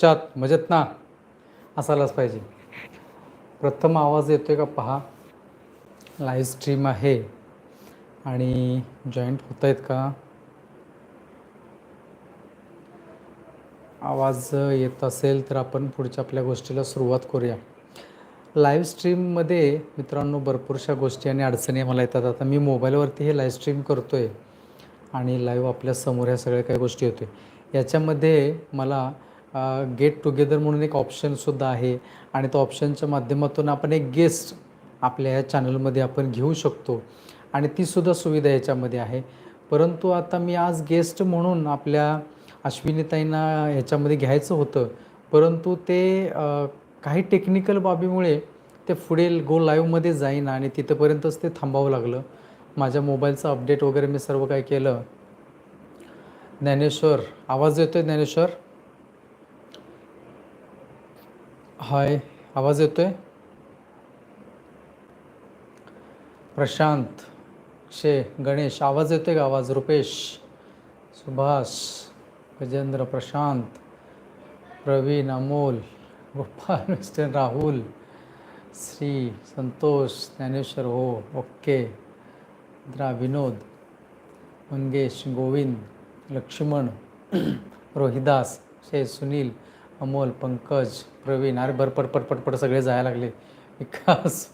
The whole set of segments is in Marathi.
च्यात मजेत ना? असायलाच पाहिजे. प्रथम आवाज येतोय का पहा. लाईव्ह स्ट्रीम आहे. आणि जॉईंट होत आहेत का? आवाज येत असेल तर आपण पुढच्या आपल्या गोष्टीला सुरुवात करूया. लाईव्ह स्ट्रीममध्ये मित्रांनो भरपूरशा गोष्टी आणि अडचणी मला येतात. आता मी मोबाईलवरती हे लाईव्ह स्ट्रीम करतो आहे आणि लाईव्ह आपल्यासमोर ह्या सगळ्या काही गोष्टी होते याच्यामध्ये मला गेट टुगेदर म्हणून एक ऑप्शनसुद्धा आहे. आणि त्या ऑप्शनच्या माध्यमातून आपण एक गेस्ट आपल्या ह्या चॅनलमध्ये आपण घेऊ शकतो. आणि तीसुद्धा सुविधा याच्यामध्ये आहे. परंतु आता मी आज गेस्ट म्हणून आपल्या अश्विनीताईंना ह्याच्यामध्ये घ्यायचं होतं. परंतु ते काही टेक्निकल बाबीमुळे ते पुढे गो लाईव्हमध्ये जाईन आणि तिथंपर्यंतच ते थांबावं लागलं. माझ्या मोबाईलचं अपडेट वगैरे मी सर्व काही केलं. ज्ञानेश्वर आवाज येतोय ज्ञानेश्वर? हाय आवाज येतोय? प्रशांत शे गणेश आवाज येतोय का आवाज? रुपेश सुभाष गजेंद्र प्रशांत प्रवीण अमोल गोपाल मिस्टर राहुल श्री संतोष ज्ञानेश्वर हो ओके. द्रा विनोद मंगेश गोविंद लक्ष्मण रोहिदास शे सुनील अमोल पंकज प्रवीण अरे भरपट पटपट पट पटपट सगळे जायला लागले. विकास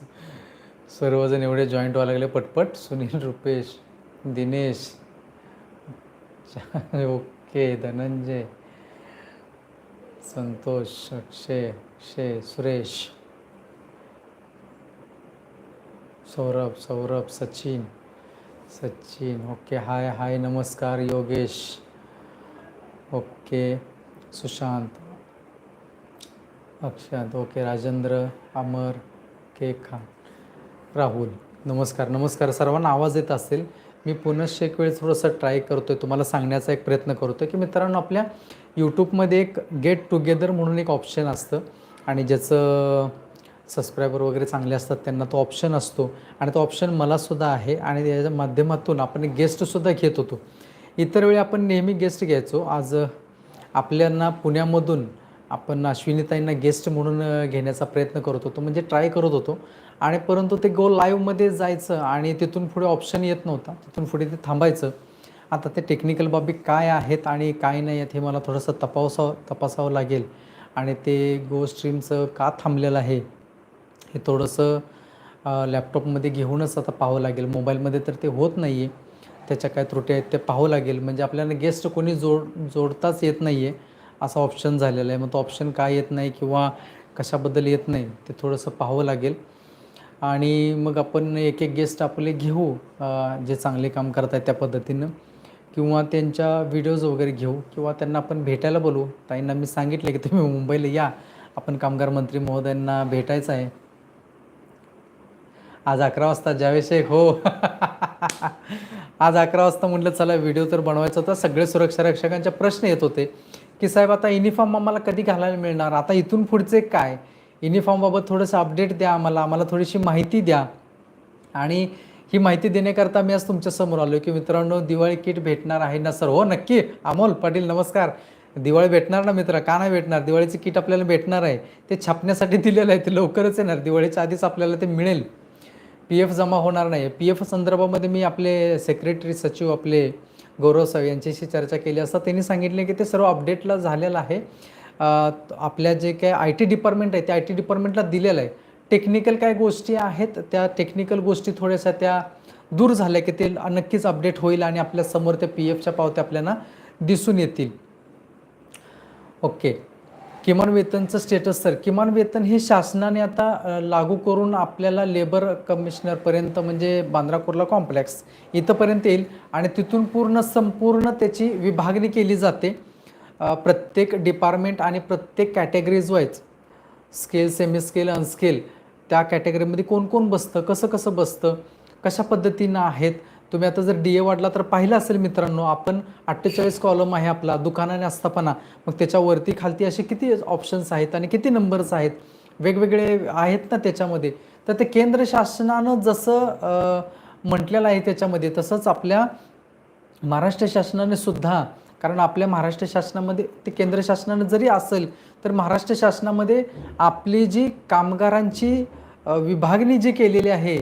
सर्वजण एवढे जॉईंट व्हायला लागले. पटपट Sunil Rupesh Dinesh okay Dhananjay Santosh Akshay Akshay Suresh Saurabh Saurabh Sachin Sachin okay hi hi नमस्कार Yogesh okay Sushant Akshant okay Rajendra Amar K Khan Rahul. नमस्कार नमस्कार. सर्वांना आवाज येत असेल. मी पुनश्च एक वेळेस थोडंसं ट्राय करतो आहे तुम्हाला सांगण्याचा एक प्रयत्न करतो आहे की मित्रांनो आपल्या यूट्यूबमध्ये एक गेट टुगेदर म्हणून एक ऑप्शन असतं. आणि ज्याचं सबस्क्रायबर वगैरे चांगले असतात त्यांना तो ऑप्शन असतो. आणि तो ऑप्शन मलासुद्धा आहे. आणि त्याच्या माध्यमातून आपण गेस्टसुद्धा घेत होतो. इतर वेळी आपण नेहमी गेस्ट घ्यायचो. आज आपल्यांना पुण्यामधून आपण अश्विनीताईंना गेस्ट म्हणून घेण्याचा प्रयत्न करत होतो. म्हणजे ट्राय करत होतो. आणि परंतु ते गो लाईव्हमध्ये जायचं आणि तिथून पुढे ऑप्शन येत नव्हता. तिथून पुढे ते थांबायचं. आता ते टेक्निकल बाबी काय आहेत आणि काय नाही आहेत हे मला थोडंसं तपासावं तपासावं लागेल. आणि ते गो स्ट्रीमचं का थांबलेलं आहे हे थोडंसं लॅपटॉपमध्ये घेऊनच आता पाहावं लागेल. मोबाईलमध्ये तर ते होत नाही आहे त्याच्या काय त्रुटी आहेत ते पाहावं लागेल. म्हणजे आपल्याला गेस्ट कोणी जोड जोडताच येत नाही आहे असा ऑप्शन झालेला आहे. मग तो ऑप्शन काय येत नाही किंवा कशाबद्दल येत नाही ते थोडंसं पाहावं लागेल. आणि मग आपण एक एक गेस्ट आपले घेऊ जे चांगले काम करत आहेत त्या पद्धतीनं. किंवा त्यांच्या व्हिडिओज वगैरे घेऊ किंवा त्यांना आपण भेटायला बोलू ताईंना मी सांगितले की तुम्ही मुंबईला या. आपण कामगार मंत्री महोदयांना भेटायचं आहे. आज अकरा वाजता ज्यावेळेस हो. आज अकरा वाजता म्हटलं चला व्हिडिओ तर बनवायचा होता. सगळे सुरक्षा रक्षकांचे प्रश्न येत होते. की साहेब आता युनिफॉर्म आम्हाला कधी घालायला मिळणार? आता इथून पुढचे काय? युनिफॉर्मबाबत थोडंसं अपडेट द्या आम्हाला. आम्हाला थोडीशी माहिती द्या. आणि ही माहिती देण्याकरता मी आज तुमच्यासमोर आलो की मित्रांनो दिवाळी किट भेटणार आहे ना सर हो नक्की. अमोल पाटील नमस्कार. दिवाळी भेटणार ना मित्र? का नाही भेटणार? दिवाळीचे किट आपल्याला भेटणार आहे. ते छापण्यासाठी दिलेलं आहे. ते लवकरच येणार. दिवाळीच्या आधीच आपल्याला ते मिळेल. पी एफ जमा होणार नाही पी एफ संदर्भामध्ये मी आपले सेक्रेटरी सचिव आपले गौरव साव यांच्याशी चर्चा केली असता त्यांनी सांगितले की ते सर्व अपडेटला झालेलं आहे. आपल्या जे काय आय टी डिपार्टमेंट आहे त्या आय टी डिपार्टमेंटला दिलेलं आहे. टेक्निकल काय गोष्टी आहेत? त्या टेक्निकल गोष्टी थोड्याशा त्या दूर झाल्या की ते नक्कीच अपडेट होईल आणि आपल्यासमोर त्या पी एफच्या पावत्या आपल्याला दिसून येतील. ओके किमान वेतनचं स्टेटस सर किमान वेतन हे शासनाने आता लागू करून आपल्याला लेबर कमिशनरपर्यंत म्हणजे बांद्रा कुर्ला कॉम्प्लेक्स इथंपर्यंत येईल आणि तिथून पूर्ण संपूर्ण त्याची विभागणी केली जाते. प्रत्येक डिपार्टमेंट आणि प्रत्येक categories wise scale semi scale unscale त्या कॅटेगरीमध्ये कोण कोण बसतं कसं कसं बसतं कशा पद्धतीनं आहेत तुम्ही आता जर डी ए वाढला तर पाहिलं असेल मित्रांनो आपण अठ्ठेचाळीस कॉलम आहे आपला दुकानाने आस्थापना. मग त्याच्यावरती खालती असे किती ऑप्शन्स आहेत आणि किती नंबर्स आहेत? वेगवेगळे आहेत ना त्याच्यामध्ये. तर ते केंद्र शासनानं जसं म्हटलेलं आहे त्याच्यामध्ये तसंच आपल्या महाराष्ट्र शासनाने सुद्धा कारण आपल्या महाराष्ट्र शासनामध्ये ते केंद्र शासनानं जरी असेल तर महाराष्ट्र शासनामध्ये आपली जी कामगारांची विभागणी जी केलेली आहे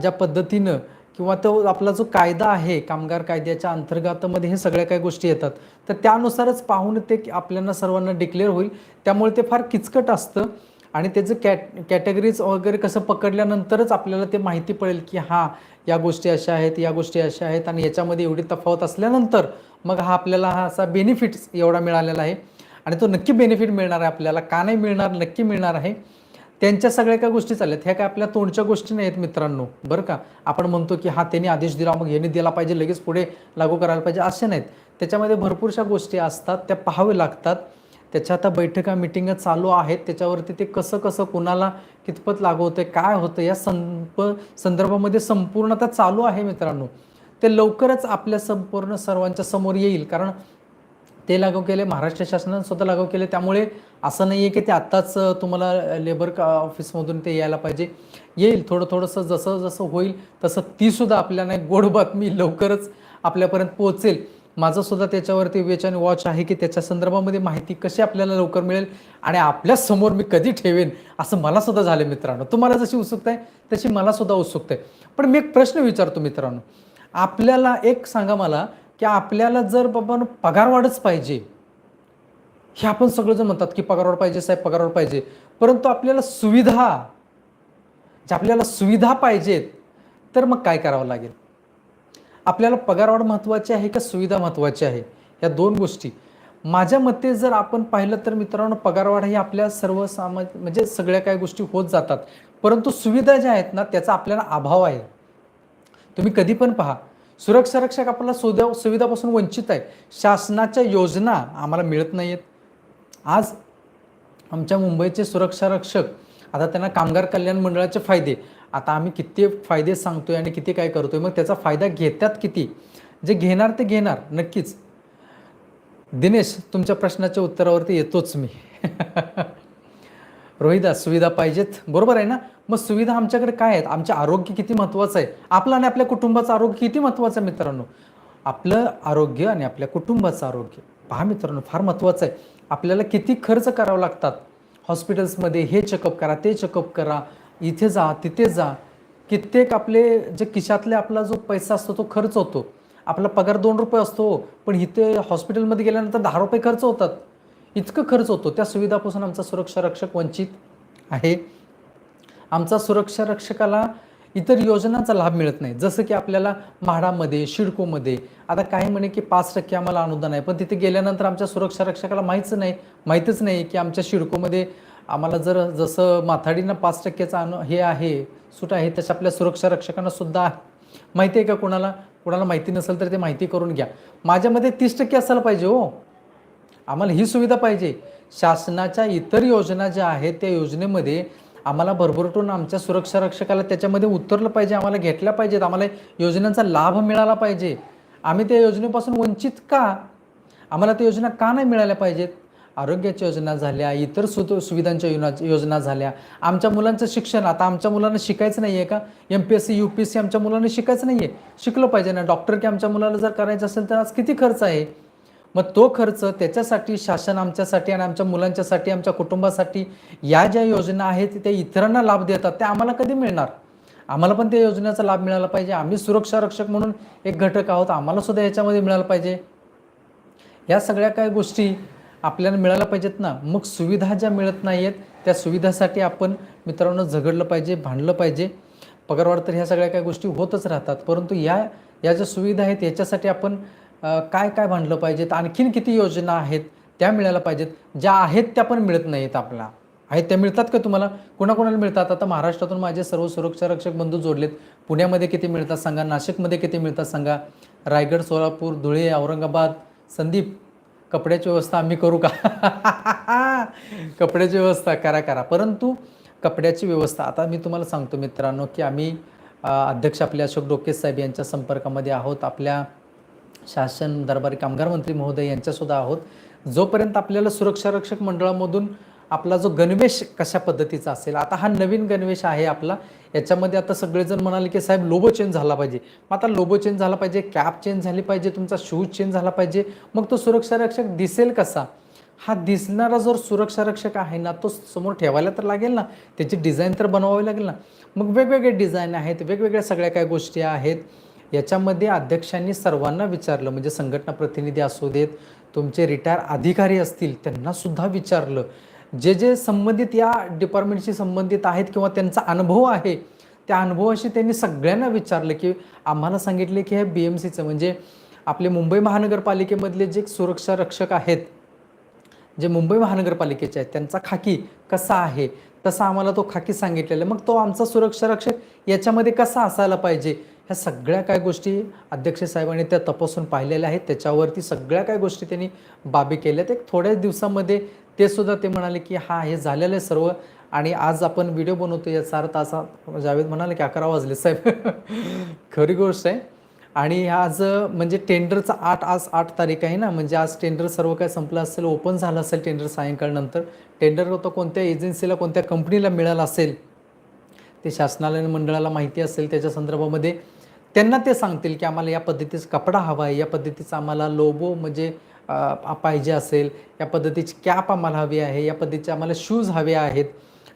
ज्या पद्धतीनं किंवा तो आपला जो कायदा आहे कामगार कायद्याच्या अंतर्गतामध्ये हे सगळ्या काही गोष्टी येतात. तर त्यानुसारच पाहून ते आपल्याला सर्वांना डिक्लेअर होईल. त्यामुळे ते फार किचकट असतं. आणि त्याचं कॅट कॅटेगरीज वगैरे कसं पकडल्यानंतरच आपल्याला ते माहिती पडेल की हां या गोष्टी अशा आहेत या गोष्टी अशा आहेत आणि याच्यामध्ये एवढी तफावत असल्यानंतर मग हा आपल्याला हा असा बेनिफिट्स एवढा मिळालेला आहे. आणि तो नक्की बेनिफिट मिळणार आहे आपल्याला. का नाही मिळणार? नक्की मिळणार आहे. त्यांच्या सगळ्या काय गोष्टी चालल्यात. ह्या काय आपल्या तोंडच्या गोष्टी नाही आहेत मित्रांनो. बरं का? आपण म्हणतो की हा त्यांनी आदेश दिला मग यांनी दिला पाहिजे लगेच पुढे लागू करायला पाहिजे असे नाहीत. त्याच्यामध्ये भरपूरशा गोष्टी असतात त्या पाहाव्या लागतात. त्याच्या आता बैठका मिटिंग चालू आहेत. त्याच्यावरती ते कसं कसं कुणाला कितपत लागू होतं काय होतं या संप संदर्भामध्ये संपूर्ण आता चालू आहे मित्रांनो. ते लवकरच आपल्या संपूर्ण सर्वांच्या समोर येईल. कारण ते लागू केले महाराष्ट्र शासनाने स्वतः लागू केले. त्यामुळे असं नाही आहे की ते आत्ताच तुम्हाला लेबर का ऑफिसमधून ते यायला पाहिजे. येईल थोडं थोडंसं जसं जसं होईल तसं तीसुद्धा आपल्याला एक गोड बातमी लवकरच आपल्यापर्यंत पोहोचेल. माझं सुद्धा त्याच्यावरती वेच आणि वॉच आहे की त्याच्या संदर्भामध्ये माहिती कशी आपल्याला लवकर मिळेल आणि आपल्यासमोर मी कधी ठेवेन असं मला सुद्धा झालं मित्रांनो. तुम्हाला जशी उत्सुकता आहे तशी मला सुद्धा उत्सुकता आहे. पण मी एक प्रश्न विचारतो मित्रांनो. आपल्याला एक सांगा मला की आपल्याला जर बाबा पगारवाढच पाहिजे. हे आपण सगळेजण म्हणतात की पगारवाढ पाहिजे साहेब पगारवाढ पाहिजे. परंतु आपल्याला सुविधा ज्या आपल्याला सुविधा पाहिजेत तर मग काय करावं लागेल? आपल्याला पगारवाढ महत्त्वाची आहे का सुविधा महत्त्वाची आहे? या दोन गोष्टी. माझ्या मते जर आपण पाहिलं तर मित्रांनो पगारवाढ ही आपल्या सर्वसामा म्हणजे सगळ्या काही गोष्टी होत जातात. परंतु सुविधा ज्या आहेत ना त्याचा आपल्याला अभाव आहे. तुम्ही कधी पण पहा. सुरक्षा रक्षक आपल्याला सुविधा सुविधापासून वंचित आहे. शासनाच्या योजना आम्हाला मिळत नाही आहेत आज आमच्या मुंबईचे सुरक्षा रक्षक आता त्यांना कामगार कल्याण मंडळाचे फायदे. आता आम्ही किती फायदे सांगतोय आणि किती काय करतोय मग त्याचा फायदा घेतात किती? जे घेणार ते घेणार नक्कीच. दिनेश तुमच्या प्रश्नाच्या उत्तरावरती येतोच मी. रोहिदास सुविधा पाहिजेत. बरोबर आहे ना? मग सुविधा आमच्याकडे काय आहेत? आमचे आरोग्य किती महत्त्वाचं आहे? आपलं आणि आपल्या कुटुंबाचं आरोग्य किती महत्त्वाचं आहे मित्रांनो? आपलं आरोग्य आणि आपल्या कुटुंबाचं आरोग्य. पहा मित्रांनो फार महत्त्वाचं आहे. आपल्याला किती खर्च करावं लागतात? हॉस्पिटल्समध्ये हे चेकअप करा ते चेकअप करा. इथे जा तिथे जा. कित्येक आपले जे खिशातले आपला जो पैसा असतो तो खर्च होतो. आपला पगार दोन रुपये असतो पण इथे हॉस्पिटलमध्ये गेल्यानंतर दहा रुपये खर्च होतात. इतकं खर्च होतो. त्या सुविधापासून आमचा सुरक्षा रक्षक वंचित आहे. आमचा सुरक्षा रक्षकाला इतर योजनांचा लाभ मिळत नाही. जसं की आपल्याला म्हाडामध्ये शिडकोमध्ये आता काही म्हणे की पाच टक्के आम्हाला अनुदान आहे. पण तिथे गेल्यानंतर आमच्या सुरक्षा रक्षकाला माहीतच नाही. माहीतच नाही की आमच्या शिडकोमध्ये आम्हाला जर जसं माथाडीनं पाच टक्केचं अनु हे आहे सूट आहे तसं आपल्या सुरक्षा रक्षकांना सुद्धा आहे. माहिती आहे का कोणाला? कोणाला माहिती नसेल तर ते माहिती करून घ्या. माझ्यामध्ये तीस टक्के असायला पाहिजे हो. आम्हाला ही सुविधा पाहिजे. शासनाच्या इतर योजना ज्या आहेत त्या योजनेमध्ये आम्हाला भरभरटून आमच्या सुरक्षा रक्षकाला त्याच्यामध्ये उतरलं पाहिजे आम्हाला घेतल्या पाहिजेत. आम्हाला योजनांचा लाभ मिळाला पाहिजे. आम्ही त्या योजनेपासून वंचित का? आम्हाला त्या योजना का नाही मिळाल्या पाहिजेत? आरोग्याच्या योजना झाल्या इतर सु सुविधांच्या योजना योजना झाल्या. आमच्या मुलांचं शिक्षण आता आमच्या मुलांना शिकायचं नाही आहे का? M P S C U P S C आमच्या मुलांना शिकायचं नाही आहे शिकलं पाहिजे ना. डॉक्टर की आमच्या मुलाला जर करायचं असेल तर आज किती खर्च आहे? मग तो खर्च त्याच्यासाठी शासन आमच्यासाठी आणि आमच्या मुलांच्यासाठी आमच्या कुटुंबासाठी या ज्या योजना आहेत त्या इतरांना लाभ देतात त्या आम्हाला कधी मिळणार? आम्हाला पण त्या योजनेचा लाभ मिळाला पाहिजे. आम्ही सुरक्षा रक्षक म्हणून एक घटक आहोत आम्हाला सुद्धा याच्यामध्ये मिळालं पाहिजे. या सगळ्या काही गोष्टी आपल्याला मिळायला पाहिजेत ना. मग सुविधा ज्या मिळत नाही आहेत त्या सुविधासाठी आपण मित्रांनो झगडलं पाहिजे भांडलं पाहिजे. पगारवाढ तर ह्या सगळ्या काय गोष्टी होतच राहतात. परंतु या या ज्या सुविधा आहेत याच्यासाठी आपण काय काय बांधलं पाहिजेत? आणखीन किती योजना आहेत त्या मिळायला पाहिजेत? ज्या आहेत त्या पण मिळत नाहीत आपल्या आहेत त्या मिळतात का तुम्हाला? कोणाकोणाला मिळतात? आता महाराष्ट्रातून माझे सर्व सुरक्षा रक्षक बंधू जोडलेत. पुण्यामध्ये किती मिळतात सांगा? नाशिकमध्ये किती मिळतात सांगा? रायगड सोलापूर धुळे औरंगाबाद संदीप कपड्याची व्यवस्था आम्ही करू का? कपड्याची व्यवस्था करा करा. परंतु कपड्याची व्यवस्था आता मी तुम्हाला सांगतो मित्रांनो की आम्ही अध्यक्ष आपले अशोक डोके साहेब यांच्या संपर्कामध्ये आहोत. आपल्या शासन दरबारी कामगार मंत्री महोदय यांच्यासुद्धा आहोत. जोपर्यंत आपल्याला सुरक्षा रक्षक मंडळामधून आपला जो गणवेश कशा पद्धतीचा असेल आता हा नवीन गणवेश आहे आपला याच्यामध्ये आता सगळेजण म्हणाले की साहेब लोबो चेंज झाला पाहिजे. मग आता लोबो चेंज झाला पाहिजे कॅप चेंज झाली पाहिजे तुमचा शूज चेंज झाला पाहिजे मग तो सुरक्षा रक्षक दिसेल कसा? हा दिसणारा जर सुरक्षा रक्षक आहे ना तो समोर ठेवायला तर लागेल ना त्याची डिझाईन तर बनवावी लागेल ना. मग वेगवेगळे डिझाईन आहेत वेगवेगळ्या सगळ्या काय गोष्टी आहेत. याच्यामध्ये अध्यक्षांनी सर्वांना विचारलं म्हणजे संघटना प्रतिनिधी असू देत तुमचे रिटायर अधिकारी असतील त्यांना सुद्धा विचारलं. जे जे संबंधित या डिपार्टमेंटशी संबंधित आहेत किंवा त्यांचा अनुभव आहे त्या अनुभवाशी त्यांनी सगळ्यांना विचारलं की आम्हाला सांगितले की हे बी एम सीचं म्हणजे आपले मुंबई महानगरपालिकेमधले जे सुरक्षा रक्षक आहेत जे मुंबई महानगरपालिकेचे आहेत त्यांचा खाकी कसा आहे? तसा आम्हाला तो खाकी सांगितलेला आहे. मग तो आमचा सुरक्षा रक्षक याच्यामध्ये कसा असायला पाहिजे? ह्या सगळ्या काय गोष्टी अध्यक्ष साहेबांनी त्या तपासून पाहिलेल्या आहेत. त्याच्यावरती सगळ्या काय गोष्टी त्यांनी बाबी केल्यात एक थोड्याच दिवसामध्ये ते सुद्धा ते म्हणाले की हा हे झालेलं आहे सर्व. आणि आज आपण व्हिडिओ बनवतो याचा अर्थ असा जावेद म्हणाले की अकरा वाजले साहेब. खरी गोष्ट आहे. आणि आज म्हणजे टेंडरचा आठ आज आठ तारीख आहे ना म्हणजे आज टेंडर सर्व काय संपलं असेल ओपन झालं असेल टेंडर सायंकाळनंतर टेंडर तो कोणत्या एजन्सीला कोणत्या कंपनीला मिळालं असेल ते शासनाला आणि मंडळाला माहिती असेल त्याच्या संदर्भामध्ये त्यांना ते सांगतील की आम्हाला या पद्धतीचा कपडा हवा आहे या पद्धतीचा आम्हाला लोबो म्हणजे पाहिजे असेल या पद्धतीची कॅप आम्हाला हवी आहे या पद्धतीचे आम्हाला शूज हवे आहेत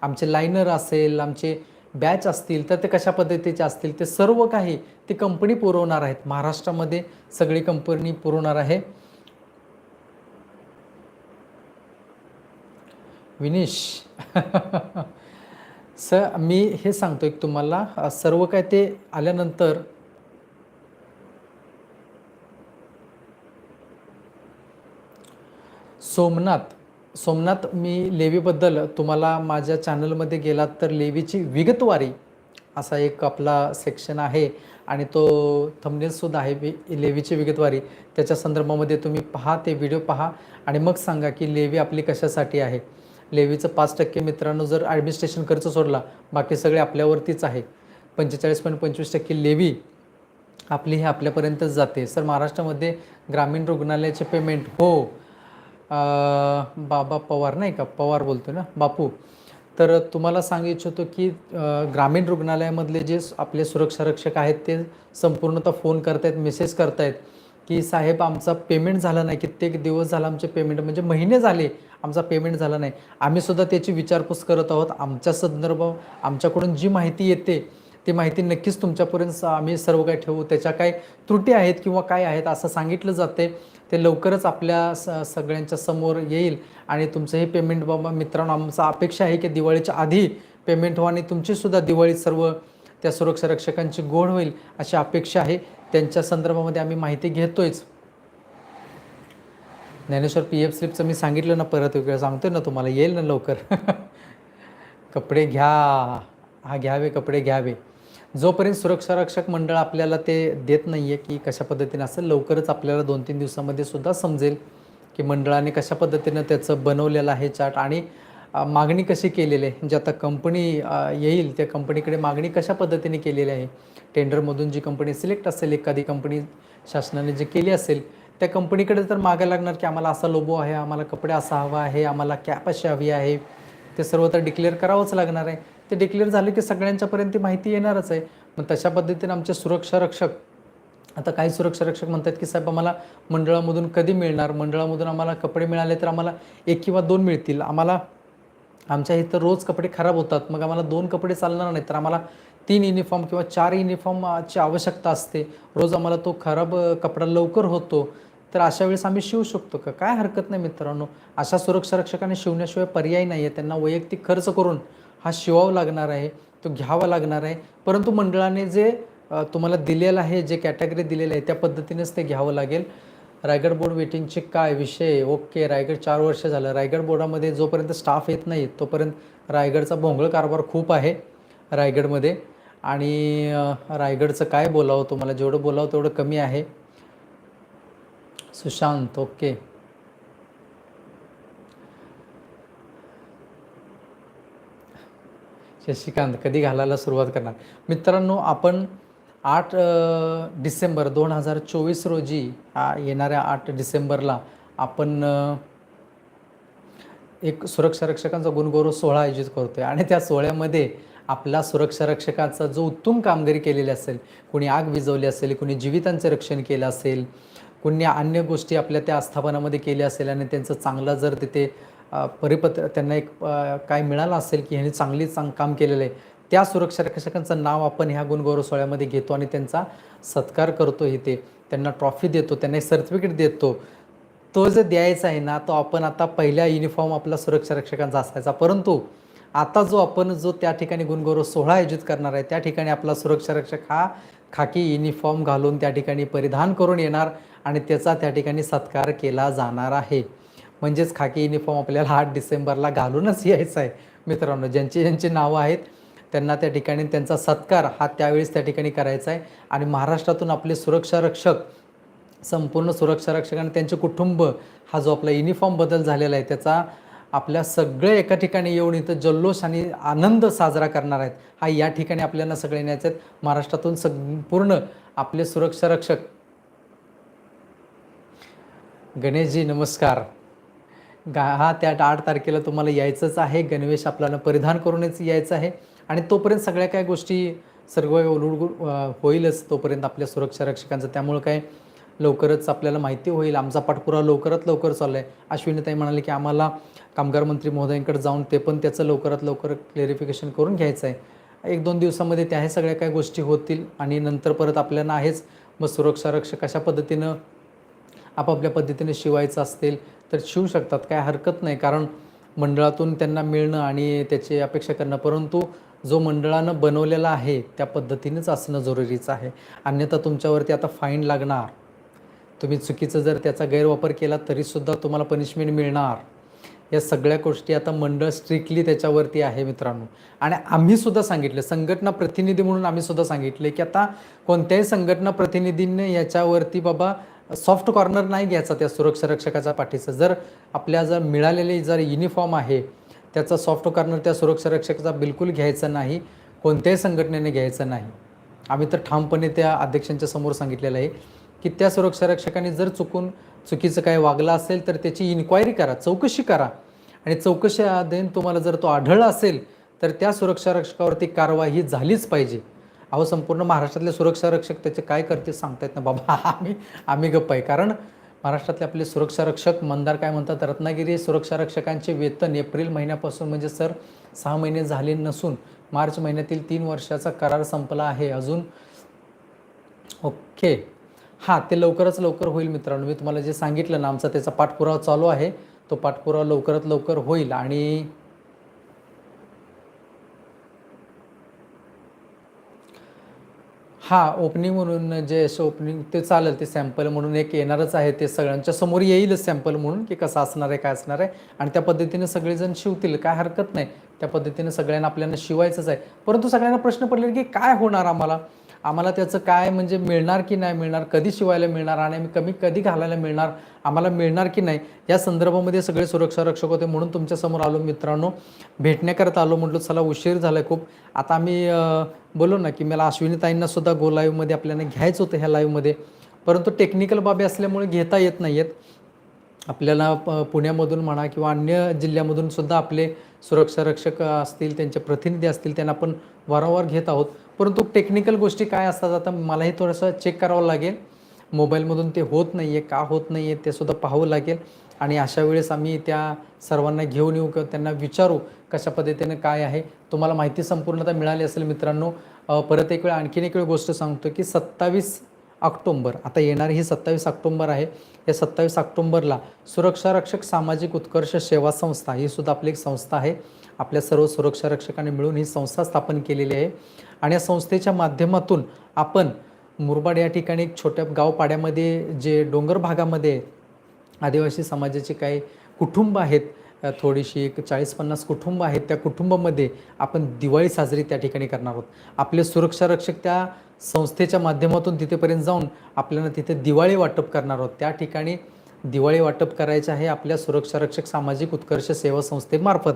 आमचे लायनर असेल आमचे बॅच असतील तर ते कशा पद्धतीचे असतील ते सर्व काही ते कंपनी पुरवणार आहेत. महाराष्ट्रामध्ये सगळी कंपनी पुरवणार आहे. विनिश स मी हे सांगतो एक तुम्हाला. सर्व काय ते आल्यानंतर सोमनाथ सोमनाथ मी लेवीबद्दल तुम्हाला माझ्या चॅनलमध्ये गेलात तर लेवीची विगतवारी असा एक आपला सेक्शन आहे आणि तो थंबनेलसुद्धा आहे वि लेवीची विगतवारी. त्याच्या संदर्भामध्ये तुम्ही पहा ते व्हिडिओ पहा आणि मग सांगा की लेवी आपली कशासाठी आहे. लेवीचं पाच टक्के मित्रांनो जर ॲडमिनिस्ट्रेशन खर्च सोडला बाकी सगळे आपल्यावरतीच आहे. पंचेचाळीस पॉईंट पंचवीस टक्के लेवी आपली हे आपल्यापर्यंतच जाते. सर महाराष्ट्रामध्ये ग्रामीण रुग्णालयाचे पेमेंट हो. बाबा पवार नाही का? पवार बोलतो ना? बापू. तर तुम्हाला सांगू इच्छितो की ग्रामीण रुग्णालयामधले जे आपले सुरक्षा रक्षक आहेत ते संपूर्णतः फोन करतायत मेसेज करतायत की साहेब आमचा पेमेंट झाला नाही. कित्येक दिवस झाला आमचे पेमेंट म्हणजे महिने झाले आमचा पेमेंट झाला नाही. आम्ही सुद्धा त्याची विचारपूस करत आहोत. आमच्या संदर्भ आमच्याकडून जी माहिती येते ती माहिती नक्कीच तुमच्यापर्यंत स- आम्ही सर्व काही ठेवू. त्याच्या काय त्रुटी आहेत किंवा काय आहेत असं सांगितलं जाते ते लवकरच आपल्या स सगळ्यांच्या समोर येईल. आणि तुमचं हे पेमेंट बाबा मित्रांनो आमचा अपेक्षा आहे की दिवाळीच्या आधी पेमेंट व्हा हो आणि तुमचीसुद्धा दिवाळी सर्व त्या सुरक्षा रक्षकांची गोड होईल अशी अपेक्षा आहे. त्यांच्या संदर्भामध्ये आम्ही माहिती घेतोयच. ज्ञानेश्वर पी एफ स्लिपचं मी सांगितलं ना परत वेगळं सांगतोय ना तुम्हाला येईल ना लवकर. कपडे घ्या. हा घ्यावे कपडे घ्यावे. जोपर्यंत सुरक्षा रक्षक मंडळ आपल्याला ते देत नाही आहे की कशा पद्धतीने असेल लवकरच आपल्याला दोन तीन दिवसामध्ये सुद्धा समजेल की मंडळाने कशा पद्धतीनं त्याचं बनवलेलं आहे चार्ट आणि मागणी कशी केलेली आहे. म्हणजे आता कंपनी येईल त्या कंपनीकडे मागणी कशा पद्धतीने केलेली आहे. टेंडरमधून जी कंपनी सिलेक्ट असेल एखादी कंपनी शासनाने जी केली असेल त्या कंपनीकडे तर मागायला लागणार की आम्हाला असा लोबो आहे आम्हाला कपडे असा हवा आहे आम्हाला कॅप अशी हवी आहे. ते सर्व तर डिक्लेअर करावंच लागणार आहे. ते डिक्लेअर झाले की सगळ्यांच्यापर्यंत ती माहिती येणारच आहे. मग तशा पद्धतीने आमचे सुरक्षा रक्षक आता काही सुरक्षा रक्षक म्हणतात की साहेब आम्हाला मंडळामधून कधी मिळणार? मंडळामधून आम्हाला कपडे मिळाले तर आम्हाला एक किंवा दोन मिळतील. आम्हाला आमच्या इथं रोज कपडे खराब होतात. मग आम्हाला दोन कपडे चालणार नाही तर आम्हाला तीन युनिफॉर्म किंवा चार युनिफॉर्मची आवश्यकता असते. रोज आम्हाला तो खराब कपडा लवकर होतो. तर अशा वेळेस आम्ही शिवू शकतो का? काय हरकत नाही मित्रांनो. अशा सुरक्षा रक्षकांनी शिवण्याशिवाय पर्याय नाही आहे त्यांना वैयक्तिक खर्च करून हा शिवावा लागणार आहे तो घ्यावा लागणार आहे. परंतु मंडळाने जे तुम्हाला दिलेलं आहे जे कॅटेगरी दिलेलं आहे त्या पद्धतीनेच ते घ्यावं लागेल. रायगड बोर्ड वेटिंगचे काय विषय? ओके रायगड चार वर्ष झालं. रायगड बोर्डामध्ये जोपर्यंत स्टाफ येत नाही तोपर्यंत रायगडचा भोंगळ कारभार खूप आहे रायगडमध्ये. आणि रायगडचं काय बोलावं तुम्हाला? जेवढं बोलावं तेवढं कमी आहे. सुशांत ओके शशिकांत कधी घालायला सुरुवात करणार? मित्रांनो आपण आठ डिसेंबर दोन हजार चोवीस रोजी येणाऱ्या आठ डिसेंबरला आपण एक सुरक्षा रक्षकांचा गुणगौरव सोहळा आयोजित करतोय. आणि त्या सोहळ्यामध्ये आपला सुरक्षा रक्षकाचा जो उत्तम कामगिरी केलेली असेल कोणी आग विझवली असेल कोणी जीवितांचे रक्षण केलं असेल कोणी अन्य गोष्टी आपल्या त्या आस्थापनामध्ये केल्या असेल आणि त्यांचं चांगलं जर तिथे परिपत्र त्यांना एक काय मिळालं असेल की ह्यांनी चांगली चांग काम केलेलं आहे त्या सुरक्षा रक्षकांचं नाव आपण ह्या गुणगौरव सोहळ्यामध्ये घेतो आणि त्यांचा सत्कार करतो इथे. त्यांना ट्रॉफी देतो त्यांना एक सर्टिफिकेट देतो. तो जे द्यायचा आहे ना तो आपण आता पहिल्या युनिफॉर्म आपला सुरक्षा रक्षकांचा असायचा. परंतु आता जो आपण जो त्या ठिकाणी गुणगौरव सोहळा आयोजित करणार आहे त्या ठिकाणी आपला सुरक्षा रक्षक हा खाकी युनिफॉर्म घालून त्या ठिकाणी परिधान करून येणार आणि त्याचा त्या ठिकाणी सत्कार केला जाणार आहे. म्हणजेच खाकी युनिफॉर्म आपल्याला आठ डिसेंबरला घालूनच यायचं आहे. मित्रांनो ज्यांची ज्यांची नावं आहेत त्यांना त्या ठिकाणी त्यांचा सत्कार हा त्यावेळेस त्या ठिकाणी करायचा आहे. आणि महाराष्ट्रातून आपले सुरक्षा रक्षक संपूर्ण सुरक्षा रक्षक आणि त्यांचे कुटुंब हा जो आपला युनिफॉर्म बदल झालेला आहे त्याचा आपल्या सगळे एका ठिकाणी येऊन इथं जल्लोष आणि आनंद साजरा करणार आहेत. हा या ठिकाणी आपल्याला सगळे न्यायचे आहेत. महाराष्ट्रातून संपूर्ण आपले सुरक्षा रक्षक. गणेशजी नमस्कार. हा त्या आठ तारखेला तुम्हाला यायचंच आहे. गणवेश आपल्याला परिधान करूनच यायचं आहे. आणि तोपर्यंत सगळ्या काय गोष्टी सर्व उलगडू होईलच तोपर्यंत आपल्या सुरक्षा रक्षकांचं. त्यामुळं काय लवकरच आपल्याला माहिती होईल. आमचा पाठपुरावा लवकरात लवकर चालू आहे. अश्विनीताई म्हणाले की आम्हाला कामगार मंत्री महोदयांकडे जाऊन ते पण त्याचं लवकरात लवकर क्लेरिफिकेशन करून घ्यायचं आहे. एक दोन दिवसामध्ये त्या हे सगळ्या काय गोष्टी होतील आणि नंतर परत आपल्याला आहेच. मग सुरक्षा रक्षक कशा पद्धतीनं आपापल्या पद्धतीने शिवायचं असतील तर शिवू शकतात. काय हरकत नाही. कारण मंडळातून त्यांना मिळणं आणि त्याची अपेक्षा करणं परंतु जो मंडळानं बनवलेला आहे त्या पद्धतीनेच असणं जरुरीचं आहे. अन्यथा तुमच्यावरती आता फाईन लागणार. तुम्ही चुकीचं जर त्याचा गैरवापर केला तरीसुद्धा तुम्हाला पनिशमेंट मिळणार. या सगळ्या गोष्टी आता मंडळ स्ट्रिक्टली त्याच्यावरती आहे मित्रांनो. आणि आम्हीसुद्धा सांगितलं संघटना प्रतिनिधी म्हणून आम्हीसुद्धा सांगितले की आता कोणत्याही संघटना प्रतिनिधींनी याच्यावरती बाबा सॉफ्ट कॉर्नर नाही घ्यायचा त्या सुरक्षा रक्षकाच्या पाठीचं. जर आपल्या जर मिळालेले जर युनिफॉर्म आहे त्याचा सॉफ्ट कॉर्नर त्या सुरक्षा रक्षकाचा बिलकुल घ्यायचा नाही कोणत्याही संघटनेने घ्यायचं नाही. आम्ही तर ठामपणे त्या अध्यक्षांच्या समोर सांगितलेलं आहे की त्या सुरक्षा रक्षकाने जर चुकून चुकीचं काय वागलं असेल तर त्याची इन्क्वायरी करा चौकशी करा. आणि चौकशी देऊन तुम्हाला जर तो आढळला असेल तर त्या सुरक्षा रक्षकावरती कारवाई झालीच पाहिजे. अहो संपूर्ण महाराष्ट्रातले सुरक्षा रक्षक त्याचे काय करते सांगता येत ना बाबा. आम्ही आम्ही गप्प आहे. कारण महाराष्ट्रातले आपले सुरक्षा रक्षक मंदार काय म्हणतात रत्नागिरी सुरक्षा रक्षकांचे वेतन एप्रिल महिन्यापासून म्हणजे सर सहा महिने झाले नसून मार्च महिन्यातील तीन वर्षाचा करार संपला आहे अजून. ओके. हां ते लवकरच लवकर होईल मित्रांनो. मी तुम्हाला जे सांगितलं ना आमचा त्याचा पाठपुरावा चालू आहे. तो पाठपुरावा लवकरात लवकर होईल आणि हां ओपनिंग म्हणून जे असं ओपनिंग ते चालेल ते सॅम्पल म्हणून एक येणारच आहे ते सगळ्यांच्या समोर येईलच सॅम्पल म्हणून की कसं असणार आहे काय असणार आहे. आणि त्या पद्धतीने सगळेजण शिवतील काय हरकत नाही. त्या पद्धतीने सगळ्यांना आपल्याला शिवायचंच आहे. परंतु सगळ्यांना प्रश्न पडले की काय होणार आम्हाला? आम्हाला त्याचं काय म्हणजे मिळणार की नाही मिळणार कधी शिवायला मिळणार आणि आम्ही कमी कधी घालायला मिळणार आम्हाला मिळणार की नाही या संदर्भामध्ये सगळे सुरक्षा रक्षक होते म्हणून तुमच्यासमोर आलो मित्रांनो. भेटण्याकरता आलो म्हटलं चला उशीर झाला आहे खूप. आता आम्ही बोलो बोललो ना की मला अश्विनीताईंना सुद्धा गो लाईव्हमध्ये आपल्याला घ्यायचं होतं ह्या लाईव्हमध्ये परंतु टेक्निकल बाबी असल्यामुळे घेता येत नाही आहेत आपल्याला प- पुण्यामधून म्हणा किंवा अन्य जिल्ह्यामधून सुद्धा आपले सुरक्षा रक्षक असतील त्यांचे प्रतिनिधी असतील त्यांना आपण वारंवार घेत आहोत. परंतु टेक्निकल गोष्टी काय असतात आता मलाही थोडंसं चेक करावं लागेल. मोबाईलमधून ते होत नाही आहे का होत नाही आहे ते सुद्धा पाहावं लागेल. आणि अशा वेळेस आम्ही त्या सर्वांना घेऊन येऊ किंवा त्यांना विचारू कशा पद्धतीने काय आहे. तुम्हाला माहिती संपूर्णतः मिळाली असेल मित्रांनो. परत एक वेळ आणखीन एक वेळ गोष्ट सांगतो की सत्तावीस ऑक्टोंबर. आता येणारी ही सत्तावीस ऑक्टोंबर आहे. या सत्तावीस ऑक्टोंबरला सुरक्षा रक्षक सामाजिक उत्कर्ष सेवा संस्था ही सुद्धा आपली एक संस्था आहे. आपल्या सर्व सुरक्षा रक्षकांनी मिळून ही संस्था स्थापन केलेली आहे. आणि या संस्थेच्या माध्यमातून आपण मुरबाड या ठिकाणी एक छोट्या गावपाड्यामध्ये जे डोंगर भागामध्ये आदिवासी समाजाचे काही कुटुंब आहेत थोडीशी एक चाळीस पन्नास कुटुंब आहेत त्या कुटुंबामध्ये आपण दिवाळी साजरी त्या ठिकाणी करणार आहोत. आपले सुरक्षा रक्षक त्या संस्थेच्या माध्यमातून तिथेपर्यंत जाऊन आपल्याला तिथे दिवाळी वाटप करणार आहोत. त्या ठिकाणी दिवाळी वाटप करायचे आहे आपल्या सुरक्षा रक्षक सामाजिक उत्कर्ष सेवा संस्थेमार्फत.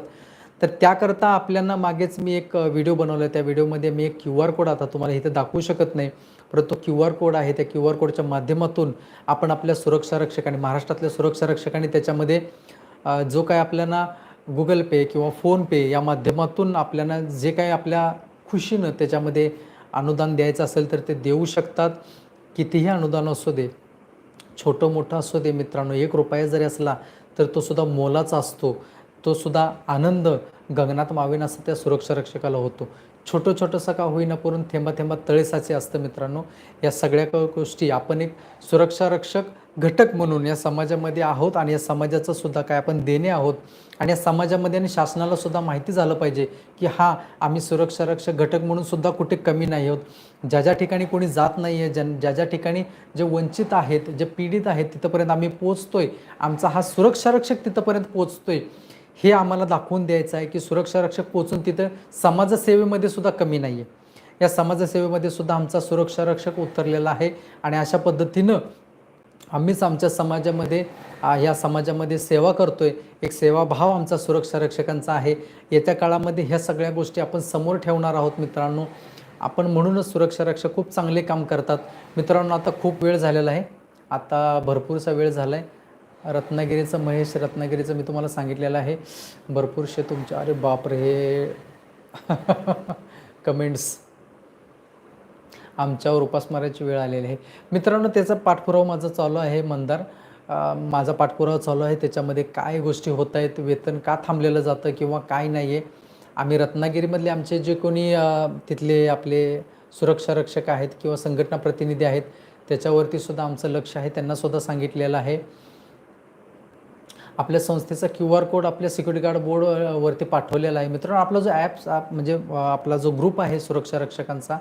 तर त्याकरता आपल्याला मागेच मी एक व्हिडिओ बनवला आहे त्या व्हिडिओमध्ये मी एक क्यू आर कोड आता तुम्हाला इथे दाखवू शकत नाही. परंतु क्यू आर कोड आहे. त्या क्यू आर कोडच्या माध्यमातून आपण आपल्या सुरक्षारक्षकांनी महाराष्ट्रातल्या सुरक्षा रक्षकांनी त्याच्यामध्ये जो काय आपल्याला गुगल पे किंवा फोनपे या माध्यमातून आपल्याला जे काही आपल्या खुशीनं त्याच्यामध्ये अनुदान द्यायचं असेल तर ते देऊ शकतात. कितीही अनुदान असू दे छोटं मोठं असू दे मित्रांनो एक रुपया जरी असला तर तो सुद्धा मोलाचा असतो. तो सुद्धा आनंद गगनात मावेन असं त्या सुरक्षा रक्षकाला होतो. छोटं छोटंसं का होईना करून थेंबा थेंबा तळेसाचे असतं मित्रांनो. या सगळ्या गोष्टी आपण एक सुरक्षा रक्षक घटक म्हणून या समाजामध्ये आहोत आणि या समाजाचं सुद्धा काय आपण देणे आहोत आणि या समाजामध्ये आणि शासनाला सुद्धा माहिती झालं पाहिजे की हा आम्ही सुरक्षा रक्षक घटक म्हणून सुद्धा कुठे कमी नाही आहोत. ज्या ज्या ठिकाणी कोणी जात नाही आहे ज्या ज्या ज्या ठिकाणी जे वंचित आहेत जे पीडित आहेत तिथंपर्यंत आम्ही पोचतोय आमचा हा सुरक्षा रक्षक तिथंपर्यंत पोचतोय हे आम्हाला दाखवून द्यायचं आहे की सुरक्षा रक्षक पोचून तिथं समाजसेवेमध्ये सुद्धा कमी नाही आहे या समाजसेवेमध्ये सुद्धा आमचा सुरक्षा रक्षक उतरलेला आहे आणि अशा पद्धतीनं आम्हीच आमच्या समाजामध्ये ह्या समाजामध्ये सेवा करतोय. एक सेवाभाव आमचा सुरक्षा रक्षकांचा आहे. येत्या काळामध्ये ह्या सगळ्या गोष्टी आपण समोर ठेवणार आहोत मित्रांनो. आपण म्हणूनच सुरक्षा रक्षक खूप चांगले काम करतात. मित्रांनो आता खूप वेळ झालेला आहे. आता भरपूरसा वेळ झाला आहे रत्नागिरीचं महेश रत्नागिरीचं मी तुम्हाला सांगितलेलं आहे. भरपूरसे तुमचे अरे बापरे. हे कमेंट्स आमच्यावर उपासमाराची वेळ आलेली आहे. मित्रांनो त्याचा पाठपुरावा माझा चालू आहे मंदार. माझा पाठपुरावा चालू आहे. त्याच्यामध्ये काय गोष्टी होत आहेत वेतन का थांबलेलं जातं किंवा काय नाही आहे? आम्ही रत्नागिरीमधले आमचे जे कोणी तिथले आपले सुरक्षा रक्षक आहेत किंवा संघटना प्रतिनिधी आहेत त्याच्यावरती सुद्धा आमचं लक्ष आहे. त्यांनासुद्धा सांगितलेलं आहे. आपल्या संस्थेचा क्यू आर कोड आपल्या सिक्युरिटी गार्ड बोर्ड वरती पाठवलेला आहे. मित्रांनो आपला जो ॲप्स म्हणजे आपला जो ग्रुप आहे सुरक्षा रक्षकांचा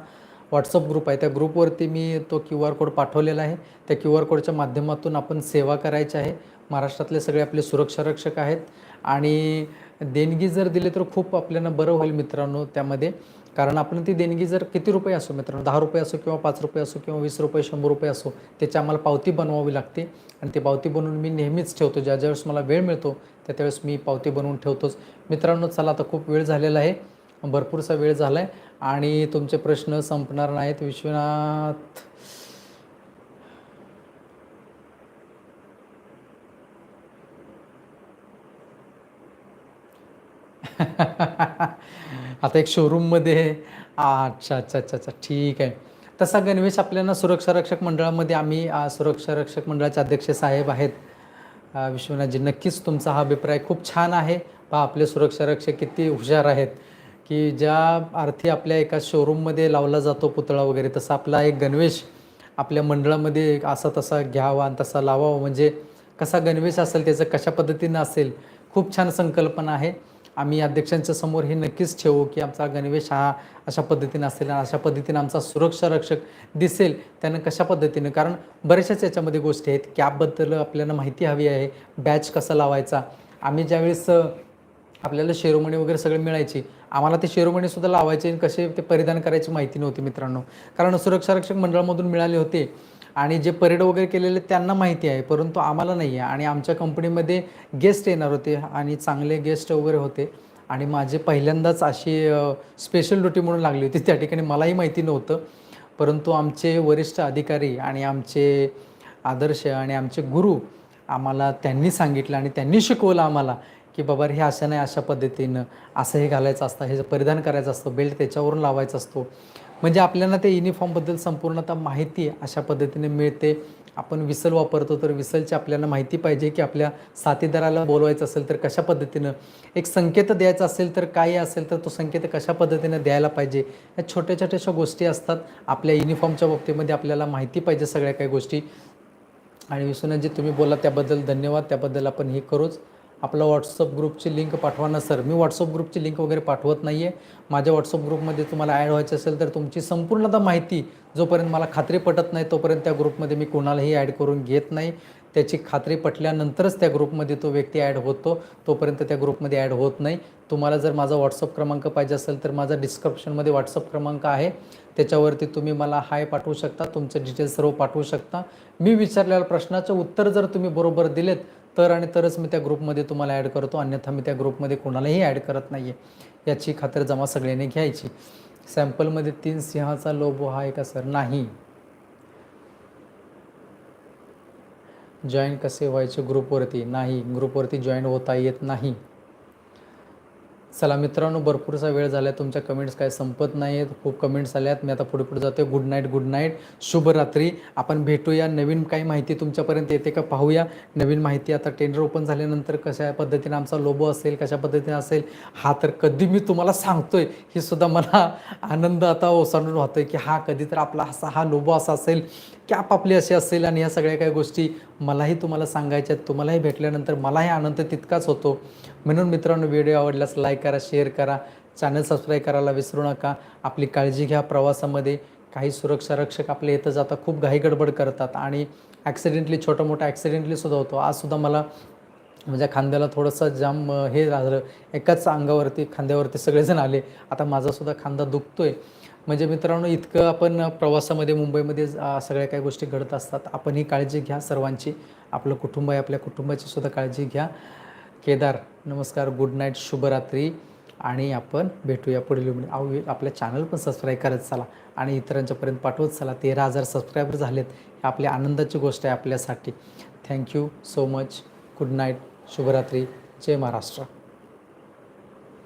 व्हॉट्सअप ग्रुप आहे. त्या ग्रुपवरती मी तो क्यू आर कोड पाठवलेला आहे. त्या क्यू आर कोडच्या माध्यमातून आपण सेवा करायची आहे. महाराष्ट्रातले सगळे आपले सुरक्षारक्षक आहेत. आणि देणगी जर दिली तर खूप आपल्याला बरं होईल मित्रांनो त्यामध्ये. कारण आपण ती देणगी जर किती रुपये असो मित्रांनो दहा रुपये असो किंवा पाच रुपये असो किंवा वीस रुपये शंभर रुपये असो त्याची आम्हाला पावती बनवावी लागते. आणि ती पावती बनवून मी नेहमीच ठेवतो. ज्या ज्यावेळेस मला वेळ मिळतो त्या त्यावेळेस मी पावती बनवून ठेवतोच. मित्रांनो चला आता खूप वेळ झालेला आहे. भरपूरसा वेळ झाला आहे आणि तुमचे प्रश्न संपणार नाहीत. विश्वनाथ. आता एक शोरूममध्ये अच्छा अच्छा अच्छा अच्छा. ठीक आहे. तसा गणवेश आपल्याला सुरक्षा रक्षक मंडळामध्ये आम्ही सुरक्षा रक्षक मंडळाचे अध्यक्ष साहेब आहेत. विश्वनाथजी नक्कीच तुमचा हा अभिप्राय खूप छान आहे. पहा आपले सुरक्षा रक्षक किती हुशार आहेत. की ज्या अर्थी आपल्या एका शोरूममध्ये लावला जातो पुतळा वगैरे तसा आपला एक गणवेश आपल्या मंडळामध्ये असा तसा घ्यावा आणि तसा लावावा. म्हणजे कसा गणवेश असेल त्याचं कशा पद्धतीनं असेल खूप छान संकल्पना आहे. आम्ही अध्यक्षांच्या समोर हे नक्कीच ठेवू की आमचा गणवेश हा अशा पद्धतीनं असेल आणि अशा पद्धतीनं आमचा सुरक्षा रक्षक दिसेल त्यानं कशा पद्धतीनं. कारण बऱ्याचशाच याच्यामध्ये गोष्टी आहेत कॅबबद्दल आपल्याला माहिती हवी आहे बॅच कसा लावायचा. आम्ही ज्यावेळेस आपल्याला शेरोमणी वगैरे सगळे मिळायची. आम्हाला ते शेरोमणी सुद्धा लावायचे आणि कसे ते परिधान करायची माहिती नव्हती मित्रांनो. कारण सुरक्षा रक्षक मंडळामधून मिळाले होते आणि जे परेड वगैरे केलेले त्यांना माहिती आहे परंतु आम्हाला नाही आहे. आणि आमच्या कंपनीमध्ये गेस्ट येणार होते आणि चांगले गेस्ट वगैरे होते. आणि माझे पहिल्यांदाच अशी स्पेशल ड्युटी म्हणून लागली होती. त्या ठिकाणी मलाही माहिती नव्हतं. परंतु आमचे वरिष्ठ अधिकारी आणि आमचे आदर्श आणि आमचे गुरु आम्हाला त्यांनी सांगितलं आणि त्यांनी शिकवलं आम्हाला. की बाबा हे असं नाही अशा पद्धतीनं असं हे घालायचं असतं हे परिधान करायचं असतं बेल्ट त्याच्यावरून लावायचा असतो. म्हणजे आपल्याला ते युनिफॉर्मबद्दल संपूर्णतः माहिती अशा पद्धतीने मिळते. आपण विसल वापरतो तर विसलची आपल्याला माहिती पाहिजे की आपल्या साथीदाराला बोलवायचं असेल तर कशा पद्धतीनं एक संकेत द्यायचा असेल तर काही असेल तर तो संकेत कशा पद्धतीनं द्यायला पाहिजे या छोट्या छोट्याशा गोष्टी असतात. आपल्या युनिफॉर्मच्या बाबतीमध्ये आपल्याला माहिती पाहिजे सगळ्या काही गोष्टी. आणि विश्वनाथजी तुम्ही बोला त्याबद्दल धन्यवाद. त्याबद्दल आपण हे करूच. आपला व्हॉट्सअप ग्रुपची लिंक पाठवा ना सर मी व्हॉट्सअप ग्रुपची लिंक वगैरे पाठवत नाही आहे माझ्या व्हॉट्सअप ग्रुपमध्ये तुम्हाला ॲड व्हायचं असेल तर तुमची संपूर्णतः माहिती जोपर्यंत मला खात्री पटत नाही तोपर्यंत त्या ग्रुपमध्ये मी कोणालाही ॲड करून घेत नाही. त्याची खात्री पटल्यानंतरच त्या ग्रुपमध्ये तो व्यक्ती ॲड होतो तोपर्यंत त्या ग्रुपमध्ये ॲड होत नाही. तुम्हाला जर माझा व्हॉट्सअप क्रमांक पाहिजे असेल तर माझा डिस्क्रिप्शनमध्ये व्हॉट्सअप क्रमांक आहे. त्याच्यावरती तुम्ही मला हाय पाठवू शकता तुमचे डिटेल्स सर्व पाठवू शकता. मी विचारलेल्या प्रश्नाचं उत्तर जर तुम्ही बरोबर दिलेत तर आणि तरच मी त्या ग्रुपमध्ये तुम्हाला ॲड करतो अन्यथा मी त्या ग्रुपमध्ये कोणालाही ॲड करत नाही आहे याची खात्री जमा सगळ्यांनी घ्यायची. सॅम्पलमध्ये तीन सिंहाचा लोबो आहे का सर नाही. जॉईन कसे व्हायचे ग्रुपवरती? नाही. ग्रुपवरती जॉईन होता येत नाही. चला मित्रांनो भरपूरसा वेळ झाला तुमच्या कमेंट्स काय संपत नाही आहेत खूप कमेंट्स आल्या आहेत मी आता पुढे पुढे जातो गुड नाईट गुड नाईट शुभरात्री. आपण भेटूया. नवीन काही माहिती तुमच्यापर्यंत येते का पाहूया. नवीन माहिती आता टेंडर ओपन झाल्यानंतर कशा पद्धतीने आमचा लोबो असेल कशा पद्धतीने असेल हा तर कधी मी तुम्हाला सांगतोय. हे सुद्धा मला आनंद आता ओसांडून होतोय की हा कधी तर आपला असा हा लोबो असा असेल कॅप आपली अशी असेल आणि ह्या सगळ्या काही गोष्टी मलाही तुम्हाला सांगायच्या आहेत. तुम्हालाही भेटल्यानंतर मलाही आनंद तितकाच होतो. म्हणून मित्रांनो व्हिडिओ आवडल्यास लाईक करा शेअर करा. चॅनल सबस्क्राईब करायला विसरू नका. आपली काळजी घ्या प्रवासामध्ये. काही सुरक्षा रक्षक आपले येतं जाता खूप घाई गडबड करतात आणि ॲक्सिडेंटली छोटा मोठा ॲक्सिडेंटली सुद्धा होतो. आज सुद्धा मला म्हणजे खांद्याला थोडंसं जाम हे झालं. एकाच अंगावरती खांद्यावरती सगळेजण आले. आता माझासुद्धा खांदा दुखतो आहे म्हणजे मित्रांनो इतकं आपण प्रवासामध्ये मुंबईमध्ये सगळ्या काही गोष्टी घडत असतात. आपण ही काळजी घ्या सर्वांची. आपलं कुटुंब आहे आपल्या कुटुंबाची सुद्धा काळजी घ्या. केदार नमस्कार. गुड नाईट शुभरात्री. आणि आपण भेटूया पुढील व्हिडिओ आपल्या चॅनल पण सबस्क्राईब करत चला आणि इतरांच्यापर्यंत पाठवत चला. तेरा हजार सबस्क्रायबर झालेत. ही आपल्या आनंदाची गोष्ट आहे आपल्यासाठी. Thank you so much good night शुभरात्री. जय महाराष्ट्र.